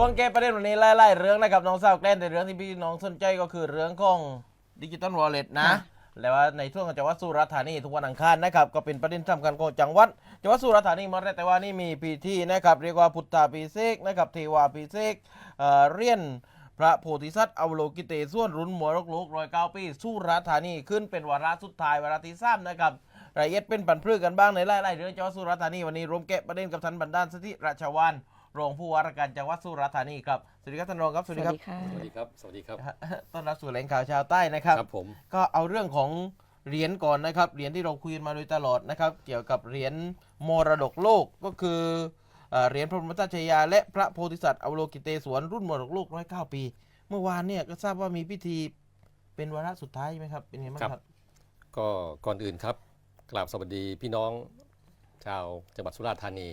วงแก้ประเด็นวันนี้ไล่ๆเรื่องนะครับน้องสาวแกล้นแต่เรื่องที่พี่น้องสนใจก็คือเรื่องของดิจิตอลวอลเล็ตนะค่ะแล้วว่าในช่วงของจังหวัดสุราษฎร์ธานีทุกวันอังคารนะครับก็เป็นประเด็นสำคัญของจังหวัดจังหวัดสุราษฎร์ธานีมาแล้วแต่ว่านี่มีพิธีนะครับเรียกว่าพุทธาพิเศษกนะครับเทวาพิเศษกเอ่อเรียนพระโพธิสัตว์อวโลกิเตส่วนรุ่นหมวรกโลกรอยเก้าปีสุราษฎร์ธานีขึ้นเป็นวาระสุดท้ายวาระที่สามนะครับรายละเอียดเป็นปันพฤกกันบ้างในไล่ๆเรื่องจังหวัดสุราษฎร์ธานีวันนี้รวมแกะประเด็นกับท่านบรรดาลสถิราชวาน รองผู้ว่าราชการจังหวัดสุราษฎร์ธานีครับสวัสดีครับท่านรองครับสสวัวัสสดีครับดีค่ะสวัสดีครับ สวัสดีครับ ต้อนรับสู่แหล่งข่าวชาวใต้นะครับ ครับผม ก็เอาเรื่องของเหรียญก่อนนะครับเหรียญที่เราคุยกันมาโดยตลอดนะครับเกี่ยวกับเหรียญมรดกโลกก็คือเอ่อเหรียญพระบรมราชชายา และพระโพธิสัตว์อวโลกิเตศวรรุ่นมรดกโลกร้อยเก้าปี เมื่อวานเนี่ยก็ทราบว่ามีพิธีเป็นวาระสุดท้ายใช่ไหมครับเป็นไงบ้างครับ ก็ก่อนอื่นครับกราบสวัสดีพี่น้องชาวจังหวัดสุราษฎร์ธานี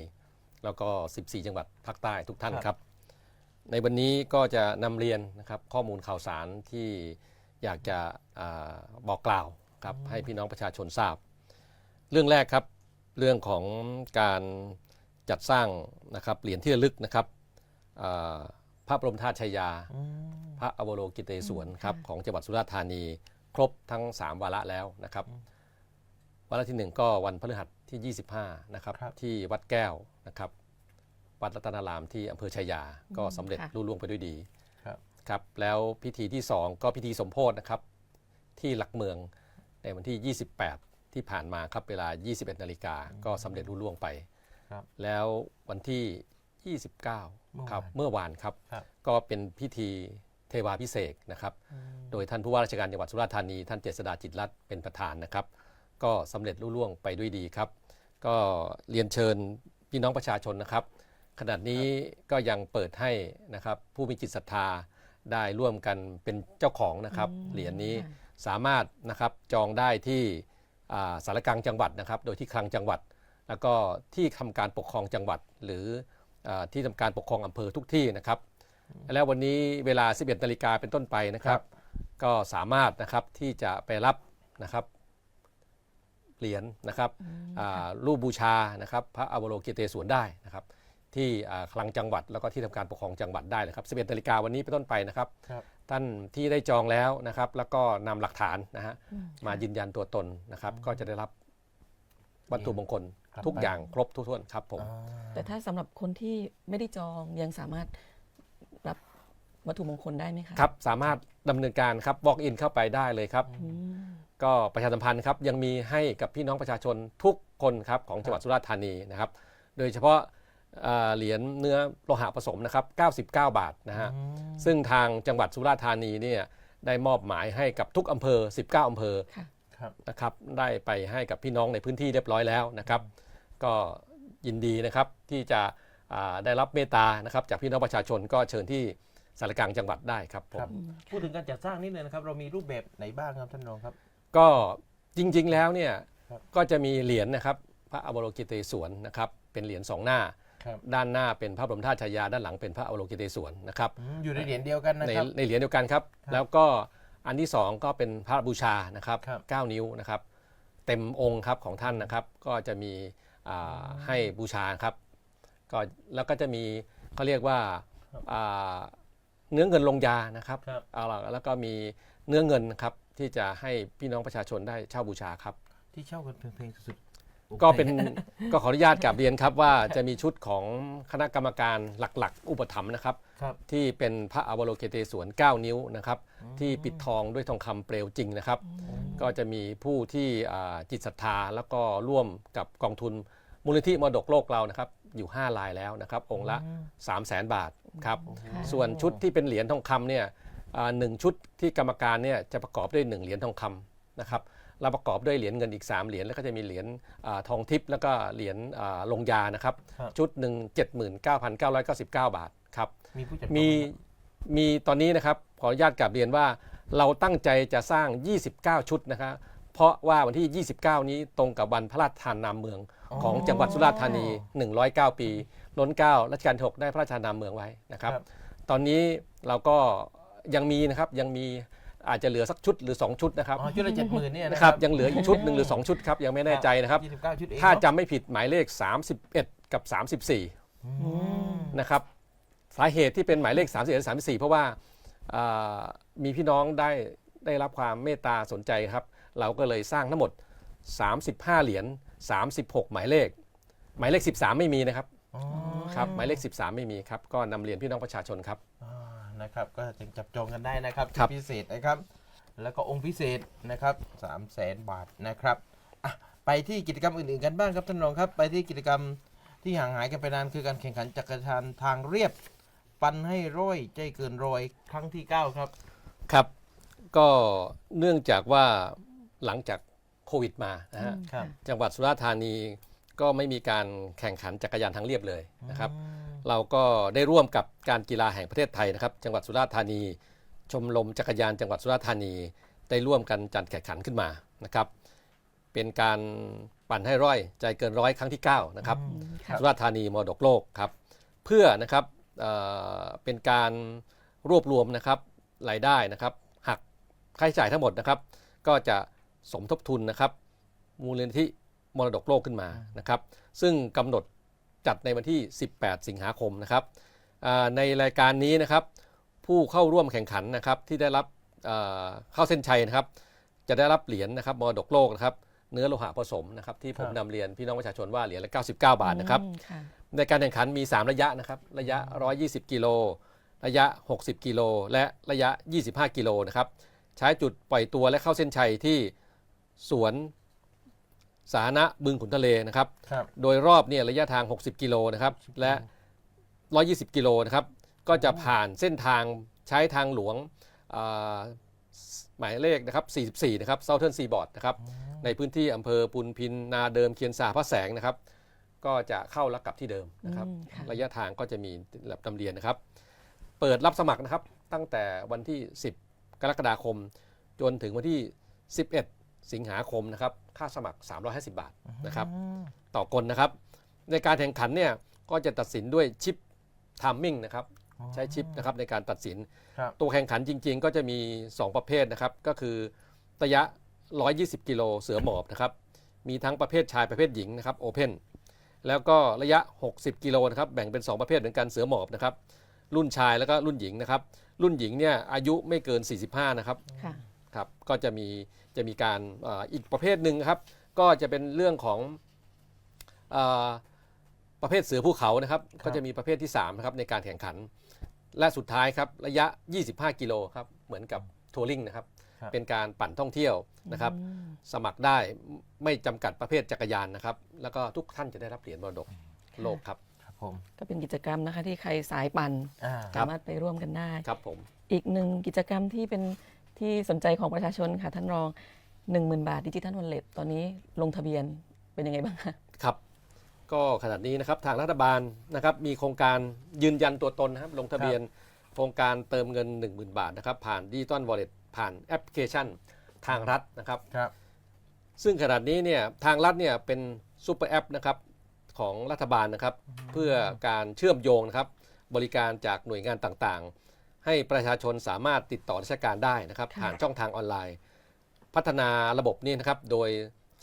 แล้วก็ 14 จังหวัดภาคใต้ทุกท่านครับครับ ในวันนี้ก็จะนำเรียนนะครับข้อมูลข่าวสารที่อยากจะอาบอกกล่าวครับให้พี่น้องประชาชนทราบ เรื่องแรกครับเรื่องของการจัดสร้างนะครับเหรียญที่ระลึกนะครับอ่าพระบรมธาตุชัยยา อืม พระอวโลกิเตศวรอืมครับค่ะ ของจังหวัดสุราษฎร์ธานี ครบทั้ง 3 วาระแล้วนะครับ วาระทีหนึ่1 ก็วันพฤหัสที่ 25นะครับครับ ที่วัดแก้ว นะครับวัดรัตนารามที่อำเภอชัยยาก็สำเร็จค่ะ รุ่ล่วงไปด้วยดีครับ ครับแล้วพิธีที่ 2 ก็พิธีสมโพธนะครับ ที่หลักเมืองในวันที่ 28 ที่ผ่านมาครับเวลา 21นาฬิกาก็สำเร็จรุ่ล่วงไป ครับ แล้ววันที่ 29 ครับเมื่อวานครับ ครับ ก็เป็นพิธีเทวาพิเศษกนะครับ โดยท่านผู้ว่าราชการจังหวัดสุราษฎร์ธานี ท่านเจษดาจิตรรัตน์เป็นประธานนะครับ ก็สำเร็จรุ่ล่วงไปด้วยดีครับ ก็เรียนเชิญ พี่น้องประชาชนนะครับ ขณะนี้ก็ยังเปิดให้นะครับผู้มีจิตศรัทธาได้ร่วมกันเป็นเจ้าของนะครับอืมเหรียญนี้ค่ะสามารถนะครับจองได้ที่อ่าสารกลางจังหวัดนะครับ โดยที่คลังจังหวัด แล้วก็ที่ทำการปกครองจังหวัด หรืออาที่ทำการปกครองอำเภอทุกที่นะครับ แล้ววันนี้เวลา 11นาฬิกาเป็นต้นไปนะครับ ก็สามารถนะครับที่จะไปรับนะครับ เหรียญนะครับอ่ารูปบูชานะครับพระอวโลกิเตศวรได้นะครับที่อ่าคลังจังหวัดแล้วก็ที่ทำการปกครองจังหวัดได้นะครับ11นาฬิกาวันนี้เป็นต้นไปนะครับครับท่านที่ได้จองแล้วนะครับแล้วก็นำหลักฐานนะฮะอืมมายืนยันตัวตนนะครับก็จะได้รับวัตถุมงคลครับทุกอย่างครบทุกถ้วนครับผมอ่าแต่ถ้าสำหรับคนที่ไม่ได้จองยังสามารถรับวัตถุมงคลได้ไหมคะครับ สามารถดำเนินการครับ walk in เข้าไปได้เลยครับอืม ก็ประชาสัมพันธ์ครับยังมีให้กับพี่น้องประชาชนทุกคนครับของจังหวัดสุราษฎร์ธานีนะครับ โดยเฉพาะเอ่อเหรียญเนื้อโลหะผสมนะครับ99 บาทนะฮะ ซึ่งทางจังหวัดสุราษฎร์ธานีเนี่ยได้มอบหมายให้กับทุกอำเภอ 19 อำเภอค่ะครับ นะครับ ได้ไปให้กับพี่น้องในพื้นที่เรียบร้อยแล้วนะครับ ก็ยินดีนะครับที่จะอ่าได้รับเมตตานะครับ จากพี่น้องประชาชนก็เชิญที่สารกลางจังหวัดได้ครับผครัม บ พูดถึงการจัดสร้างนิดนึงนะครับ เรามีรูปแบบไหนบ้างครับท่านรองครับ ก็จริงๆแล้วเนี่ยครับก็จะมีเหรียญนะครับพระอวโลกิเตศวรนะครับเป็นเหรียญสองหน้า ครับ ด้านหน้าเป็นพระบรมธาตุชายาด้านหลังเป็นพระอวโลกิเตศวรนะครับ อืมอยู่ในเหรียญเดียวกันนะในครับ ในเหรียญเดียวกันครับครับแล้วก็อันที่สองก็เป็นพระบูชานะครับครับ9นิ้วนะครับ เต็มองค์ครับของท่านนะครับ ก็จะมีอ่าให้บูชาครับก็แล้วก็จะมีเขาเรียกว่าอ่าเนื้อเงินลงยานะครับครับ เอาล่ะแล้วก็มีเนื้อเงินนะครับ ที่จะให้พี่น้องประชาชนได้เช่าบูชาครับ ที่เช่ากันเพลงๆสุดๆก็เป็นก็ขออนุญาตกลับเรียนครับว่าจะมีชุดของคณะกรรมการหลักๆ อุปถัมภ์นะครับ ครับ ที่เป็นพระอวโลเกเตศวร9นิ้วนะครับที่ปิดทองด้วยทองคำเปลวจริงนะครับ ก็จะมีผู้ที่อ่าจิตศรัทธาแล้วก็ร่วมกับกองทุนมูลนิธิมรดกโลกเรานะครับอยู่5ลายแล้วนะครับองค์ละ 3 0 0แสนบาทครับค่ะส่วนชุดที่เป็นเหรียญทองคำเนี่ยอ่า หนึ่งชุดที่กรรมการเนี่ยจะประกอบด้วย 1 เหรียญทองคำนะครับเราประกอบด้วยเหรียญเงินอีก 3 เหรียญแล้วก็จะมีเหรียญอาทองทิพย์แล้วก็เหรียญอ่าลงยานะครับครับ ชุดหนึ่ง79,999บาทครับมีผู้จัดมีการไหมีตอนนี้นะครับขออนุญาตกลับเรียนว่าเราตั้งใจจะสร้าง 29 ชุดนะครับเพราะว่าวันที่ 29 นี้ตรงกับวันพระราชทานนามเมืองของจังหวัดสุราษฎร์ธานี 109 ปีล้นเกล้ารัชกาลที่6ได้พระราชทานนามเมืองไว้นะครับครับตอนนี้เราก็ ยังมีนะครับยังมีอาจจะเหลือสักชุดหรือ 2 ชุดนะครับอ๋อชุดละเจ็ดหมื่นเนี่ยนะนะคครัรับบยังเหลืออีกชุดหนึ่งหรือ 2 ชุดครับยังไม่แน่ใจนะครับ ยี่สิบเก้าชุดเองถ้าเนอะจำไม่ผิดหมายเลข 31 กับ 34อืมนะครับ สาเหตุที่เป็นหมายเลข 31 และ34 เพราะว่าอ่ามีพี่น้องได้ได้รับความเมตตาสนใจครับ เราก็เลยสร้างทั้งหมด 35 เหรียญ36 หมายเลข หมายเลข 13 ไม่มีนะครับอ๋อครับหมายเลข 13 ไม่มีครับก็นำเรียนพี่น้องประชาชนครับ อ่า นะครับ ก็จึงจับจองกันได้นะครับครับที่พิเศษนะครับ แล้วก็องค์พิเศษนะครับสามแสนบาทนะครับอะไปที่กิจกรรมอื่นๆกันบ้างครับท่านรองครับ ไปที่กิจกรรมที่ห่างหายกันไปนานคือการแข่งขันจักรยานทางเรียบ ปันให้ร้อยใจเกินร้อยครั้งที่ 9 ครับครับ ก็เนื่องจากว่าหลังจากโควิดมานะฮะครับจังหวัดสุราษฎร์ธานีก็ไม่มีการแข่งขันจักรยานทางเรียบเลยนะครับ เราก็ได้ร่วมกับการกีฬาแห่งประเทศไทยนะครับ จังหวัดสุราษฎร์ธานี ชมรมจักรยานจังหวัดสุราษฎร์ธานี ได้ร่วมกันจัดแข่งขันขึ้นมานะครับ เป็นการปั่นให้ร้อยใจเกินร้อยครั้งที่ 9 นะครับอืมค่ะสุราษฎร์ธานีมรดกโลกครับ เพื่อนะครับเอ่อเป็นการรวบรวมนะครับรายได้นะครับ หักค่าใช้จ่ายทั้งหมดนะครับ ก็จะสมทบทุนนะครับ มูลนิธิมรดกโลกขึ้นมานะครับ ซึ่งกำหนด จัดในวันที่ 18 สิงหาคมนะครับอ่าในรายการนี้นะครับ ผู้เข้าร่วมแข่งขันนะครับที่ได้รับเอ่อเข้าเส้นชัยนะครับ จะได้รับเหรียญนะครับมรดกโลกนะครับ เนื้อโลหะผสมนะครับ ที่ผมครับนำเรียนพี่น้องประชาชนว่าเหรียญละ 99 บาทนะครับอืมค่ะในการแข่งขันมี 3 ระยะนะครับ ระยะ 120 กิโล ระยะ 60 กิโล และระยะ 25 กิโลนะครับ ใช้จุดปล่อยตัวและเข้าเส้นชัยที่สวน สาธารณะบึงขุนทะเลนะครับ ครับ โดยรอบเนี่ยระยะทาง 60 กิโลนะครับ และ 120 กิโลนะครับ ก็จะผ่านเส้นทางใช้ทางหลวงอ่าหมายเลขนะครับ 44 นะครับ Southern Seaboard นะครับ ในพื้นที่อำเภอพุนพินนาเดิมเคียนสาพระแสงนะครับ ก็จะเข้าและกลับที่เดิมนะครับ อืมค่ะ ระยะทางก็จะมีระดับนำเรียนนะครับ เปิดรับสมัครนะครับ ตั้งแต่วันที่ 10 กรกฎาคม จนถึงวันที่ 11 สิงหาคมนะครับค่าสมัคร 350 บาทนะครับต่อคนนะครับ ในการแข่งขันเนี่ยก็จะตัดสินด้วยชิปทามมิ่งนะครับใช้ชิปนะครับในการตัดสินครับตัวแข่งขันจริง ๆ ก็จะมี 2 ประเภทนะครับ ก็คือระยะ 120 กิโลเสือหมอบนะครับ มีทั้งประเภทชายประเภทหญิงนะครับโอเพนแล้วก็ระยะ 60 กิโลนะครับแบ่งเป็น 2 ประเภทเหมือนกันเสือหมอบนะครับรุ่นชายแล้วก็รุ่นหญิงนะครับ รุ่นหญิงเนี่ยอายุไม่เกิน 45 นะครับ ค่ะครับก็จะมีจะมีการเอ่ออีกประเภทหนึ่งครับ ก็จะเป็นเรื่องของเออประเภทเสือภูเขานะครับครับ ก็จะมีประเภทที่3นะครับในการแข่งขัน และสุดท้ายครับระยะ 25 กิโลครับเหมือนกับทัวริงนะครับครับเป็นการปั่นท่องเที่ยวนะครับ สมัครได้ไม่จำกัดประเภทจักรยานนะครับ แล้วก็ทุกท่านจะได้รับเหรียญมรดกโลกครับครับผมก็เป็นกิจกรรมนะคะที่ใครสายปั่นอ่าครับสามารถไปร่วมกันได้ครับผมอีกหนึ่งกิจกรรมที่เป็น ที่สนใจของประชาชนค่ะท่านรอง 10,000 บาทดิจิทัลวอลเล็ตตอนนี้ลงทะเบียนเป็นยังไงบ้างคะครับ ก็ขนาดนี้นะครับทางรัฐบาลนะครับมีโครงการยืนยันตัวตนนะครับลงทะเบียนโครงการเติมเงิน 10,000 บาทนะครับผ่านดิจิตอลวอลเล็ตผ่านแอปพลิเคชันทางรัฐนะครับ ครับซึ่งขนาดนี้เนี่ยทางรัฐเนี่ยเป็นซูเปอร์แอปนะครับของรัฐบาลนะครับ เพื่อการเชื่อมโยงนะครับบริการจากหน่วยงานต่างๆ ให้ประชาชนสามารถติดต่อราชการได้นะครับค่ะผ่านช่องทางออนไลน์ พัฒนาระบบนี้นะครับโดย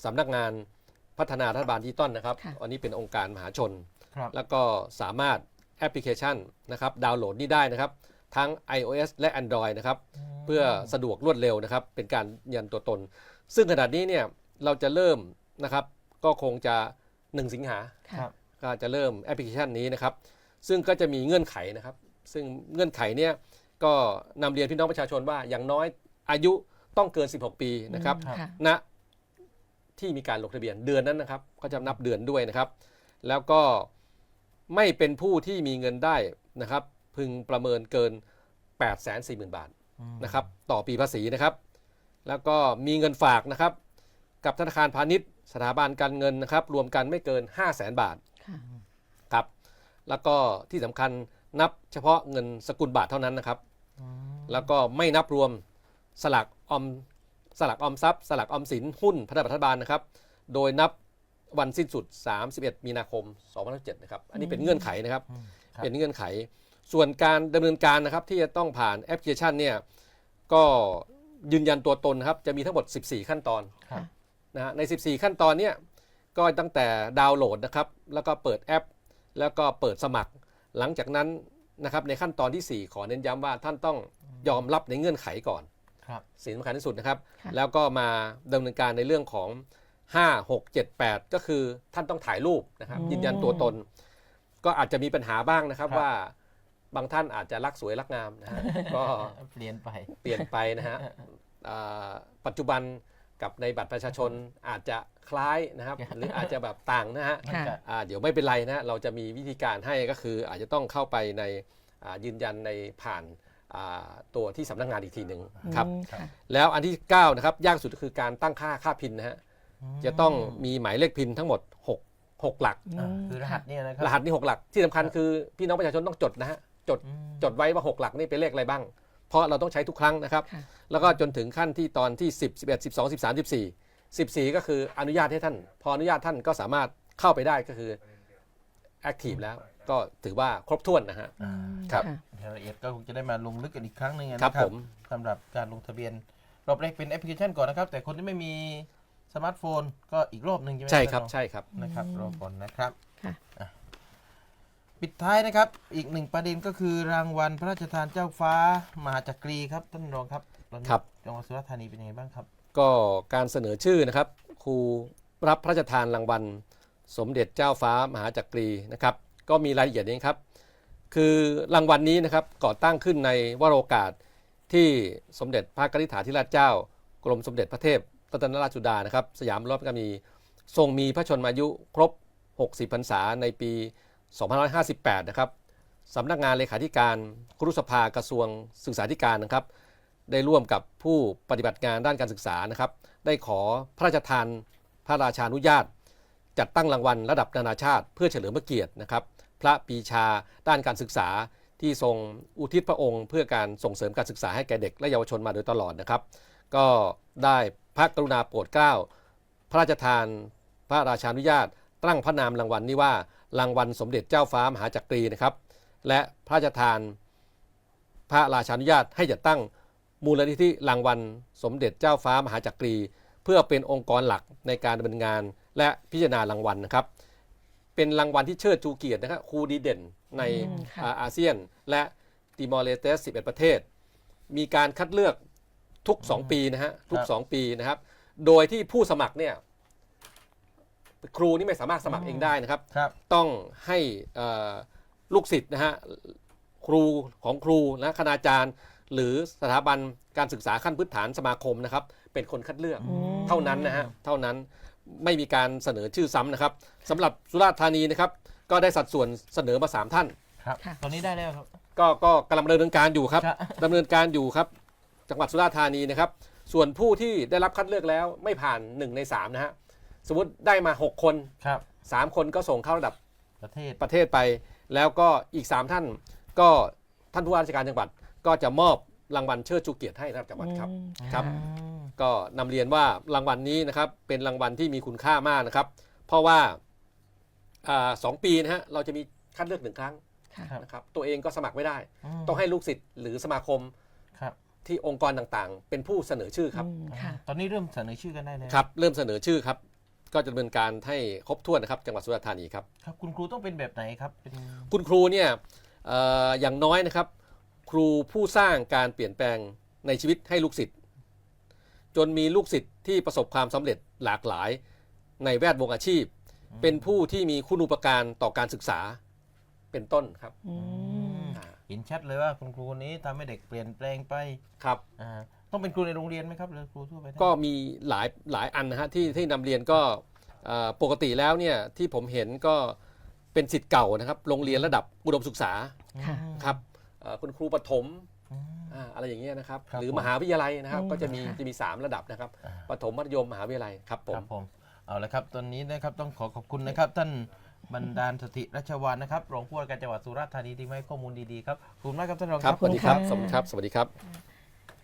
สำนักงานพัฒนารัฐบาลดิจิตอลนะครับค่ะ อันนี้เป็นองค์การมหาชน ครับ แล้วก็สามารถแอปพลิเคชันนะครับดาวน์โหลดนี่ได้นะครับ ทั้ง iOS และ Android นะครับ เพื่อสะดวกรวดเร็วนะครับ เป็นการยืนยันตัวตน ซึ่งขนาดนี้เนี่ยเราจะเริ่มนะครับ ก็คงจะ 1 สิงหาค่ะครับ ก็จะเริ่มแอปพลิเคชันนี้นะครับ ซึ่งก็จะมีเงื่อนไขนะครับ ซึ่งเงื่อนไขเนี่ยก็นำเรียนพี่น้องประชาชนว่าอย่างน้อยอายุต้องเกิน 16 ปีนะครับอืม ค่ะ ณที่มีการลงทะเบียนเดือนนั้นนะครับ ก็จะนับเดือนด้วยนะครับ แล้วก็ไม่เป็นผู้ที่มีเงินได้นะครับ พึงประเมินเกิน 8 4 0 0 0 0 บาท นะครับต่อปีภาษีนะครับ แล้วก็มีเงินฝากนะครับ กับธนาคารพาณิชย์ สถาบันการเงินนะครับ รวมกันไม่เกิน 5 0 0 0 0 0บาทค่ะ ครับ แล้วก็ที่สำคัญ นับเฉพาะเงินสกุลบาทเท่านั้นนะครับ แล้วก็ไม่นับรวมสลักออมสลักออมทรัพย์สลักออมสินหุ้นพันธบัตรรัฐบาลนะครับ โดยนับวันสิ้นสุด 31 มีนาคม 2007นะครับ อันนี้เป็นเงื่อนไขนะครับครับเป็นเงื่อนไข ส่วนการดำเนินการนะครับที่จะต้องผ่านแอปพลิเคชันเนี่ยก็ยืนยันตัวตนนะครับ จะมีทั้งหมด 14 ขั้นตอนครับนะฮะใน 14 ขั้นตอนเนี่ยก็ตั้งแต่ดาวน์โหลดนะครับ แล้วก็เปิดแอป แล้วก็เปิดสมัคร หลังจากนั้นนะครับในขั้นตอนทีสี่ 4 ขอเน้นย้ำว่าท่านต้องยอมรับในเงื่อนไขก่อนครับสิ่งสำคัญที่สุดนะครับ ค่ะ แล้วก็มาดำเนินการในเรื่องของ 5 6 7 8 ก็คือท่านต้องถ่ายรูปนะครับยืนยันตัวตน ก็อาจจะมีปัญหาบ้างนะครับครับ ว่าบางท่านอาจจะรักสวยรักงามนะฮะก็ เปลี่ยนไป เปลี่ยนไปนะฮะ อ่าปัจจุบัน กับในบัตรประชาชนอาจจะคล้ายนะครับ หรืออาจจะแบบต่างนะฮะมันจะอ่าเดี๋ยวไม่เป็นไรนะเราจะมีวิธีการให้ก็คืออาจจะต้องเข้าไปในอ่ายืนยันในผ่านอ่าตัวที่สำนักงานอีกทีหนึ่งครับ อืมค่ะ แล้วอันที่9นะครับยากสุดก็คือการตั้งค่าค่าพินนะฮะจะต้องมีหมายเลขพินทั้งหมด6 6หลัก อ่าคือรหัสเนี่ยนะครัรหัสนี่6หลักที่สำคัญคือพี่น้องประชาชนต้องจดนะฮะจดอืม จดไว้ว่า 6 หลักนี่เป็นเลขอะไรบ้างเพ ราะเราต้องใช้ทุกครั้งนะครับค่ะแล้วก็จนถึงขั้นที่ตอนที่ 10 11 12 13 14 14 ก็คืออนุญาตให้ท่าน พออนุญาตท่านก็สามารถเข้าไปได้ก็คือแอคทีฟแล้วก็ถือว่าครบถ้วนนะฮะ อ่าครับะรายละเอียดก็คงจะได้มาลงลึกกันอีกครั้งหนึ่งนะคครัรับบผม สำหรับการลงทะเบียน รอบแรกเป็นแอปพลิเคชันก่อนนะครับ แต่คนที่ไม่มีสมาร์ทโฟนก็อีกรอบหนึ่งใช่ไหมใช่ครับท่านองใช่ครับ นะครับรอก่อนนะครับค่ะ อะ ปิดท้ายนะครับ อีกหนึ่งประเด็นก็คือรางวัลพระราชทานเจ้าฟ้ามหาจักรีครับท่านรองครับตอนนี้ครับ จังหวัดสุราษฎร์ธานีเป็นยังไงบ้างครับ ก็การเสนอชื่อนะครับครูรับพระราชทานรางวัล สมเด็จเจ้าฟ้ามหาจักรีนะครับก็มีรายละเอียดนี้ครับ คือรางวัลนี้นะครับก่อตั้งขึ้นในวโรกาสที่สมเด็จพระกนิษฐาธิราชเจ้า กรมสมเด็จพระเทพรัตนราชสุดานะครับ สยามรบกามีทรงมีพระชนมายุครบ 60พรรษาในปี 2558 นะครับสำนักงานเลขาธิการครุสภากระทรวงศึกษาธิการนะครับ ได้ร่วมกับผู้ปฏิบัติงานด้านการศึกษานะครับ ได้ขอพระราชทานพระราชานุญาต จัดตั้งรางวัลระดับนานาชาติ เพื่อเฉลิมพระเกียรตินะครับ พระปีชาด้านการศึกษาที่ทรงอุทิศพระองค์ เพื่อการส่งเสริมการศึกษาให้แก่เด็กและเยาวชนมาโดยตลอดนะครับ ก็ได้พระกรุณาโปรดเกล้า พระราชทานพระราชานุญาตตั้งพระนามรางวัลนี้ว่า รางวัลสมเด็จเจ้าฟ้ามหาจักรีนะครับ และพระราชทาน พระราชานุญาตให้จัดตั้งมูลนิธิรางวัลสมเด็จเจ้าฟ้ามหาจักรี เพื่อเป็นองค์กรหลักในการดำเนินงาน และพิจารณารางวัลนะครับ เป็นรางวัลที่เชิดชูเกียรตินะครับครูดีเด่นในอืมค่ะอ่าอาเซียน และติมอร์เลสเตส11 ประเทศ มีการคัดเลือกทุก 2 ปีนะฮะทุก ครับ 2 ปีนะครับ โดยที่ผู้สมัครเนี่ย ครูนี่ไม่สามารถสมัครเองได้นะครับ ครับ ต้องให้เอ่อลูกศิษย์นะฮะครูของครูและคณาจารย์ หรือสถาบันการศึกษาขั้นพื้นฐานสมาคมนะครับ เป็นคนคัดเลือกอืมเท่านั้นนะฮะเท่านั้นไม่มีการเสนอชื่อซ้ำนะครับสำหรับสุราษฎร์ธานีนะครับ ก็ได้สัดส่วนเสนอมา 3 ท่าน ครับ ค่ะ ตอนนี้ได้แล้วครับ ก็ก็กำลังดำเนินการอยู่ครับครับดำเนินการอยู่ครับ จังหวัดสุราษฎร์ธานีนะครับ ส่วนผู้ที่ได้รับคัดเลือกแล้วไม่ผ่าน 1 ใน 3 นะฮะ สมมติได้มา 6 คน ครับ 3 คนก็ส่งเข้าระดับประเทศ ประเทศไป แล้วก็อีก 3 ท่านก็ท่านผู้ว่าราชการจังหวัด ก็จะมอบรางวัลเชิดชูเกียรติให้ระดับจังหวัดครับอืมครับะก็นำเรียนว่ารางวัลนี้นะครับเป็นรางวัลที่มีคุณค่ามากนะครับ เพราะว่าอาสองปีนะฮะเราจะมีคัดเลือกหนึ่งครั้งค่ะครับนะครับตัวเองก็สมัครไม่ได้มต้องให้ลูกศิษย์หรือสมาคมครับที่องค์กรต่างๆ เป็นผู้เสนอชื่อครับอืมค่ะตอนนี้เริ่มเสนอชื่อกันได้แล้วครับ เริ่มเสนอชื่อครับ ก็จะดำเนินการให้ครบถ้วนนะครับจังหวัดสุราษฎร์ธานีครับ ครับคุณครูต้องเป็นแบบไหนครับเป็นคุณครูเนี่ยเอ่ออย่างน้อยนะครับ ครูผู้สร้างการเปลี่ยนแปลงในชีวิตให้ลูกศิษย์ จนมีลูกศิษย์ที่ประสบความสำเร็จหลากหลายในแวดวงอาชีพ เป็นผู้ที่มีคุณูปการต่อการศึกษาเป็นต้นครับอืมอ่าเห็นชัดเลยว่าคุณครูคนนี้ทำให้เด็กเปลี่ยนแปลงไปครับ อ่า ต้องเป็นครูในโรงเรียนไหมครับหรือครูทั่วไปได้ก็มีหลายหลายอันนะฮะที่ที่นำเรียนก็เอ่อปกติแล้วเนี่ยที่ผมเห็นก็เป็นสิทธิ์เก่านะครับ โรงเรียนระดับอุดมศึกษาค่ะ ครับเอ่อคุณครูประถมอืม อ่าอะไรอย่างเงี้ยนะครับ ครับหรือผมมหาวิทยาลัยนะครับ อืมก็จะมีค่ะ จะมี 3 ระดับนะครับอ่า ประถมมัธยมมหาวิทยาลัยครับผคม รับผมเอาละครับตอนนี้นะครับต้องขอขอบคุณนะครับ ท่านบรรดาลสถิรัชวานนะครับรองผู้ว่าการจังหวัดสุราษฎร์ธานีที่มาให้ข้อมูลดีๆครับขอบคุณมากครับท่านรองครับขสอบวัสคุณดีครับค่ะสวัสดีครับ สวัสดีครับ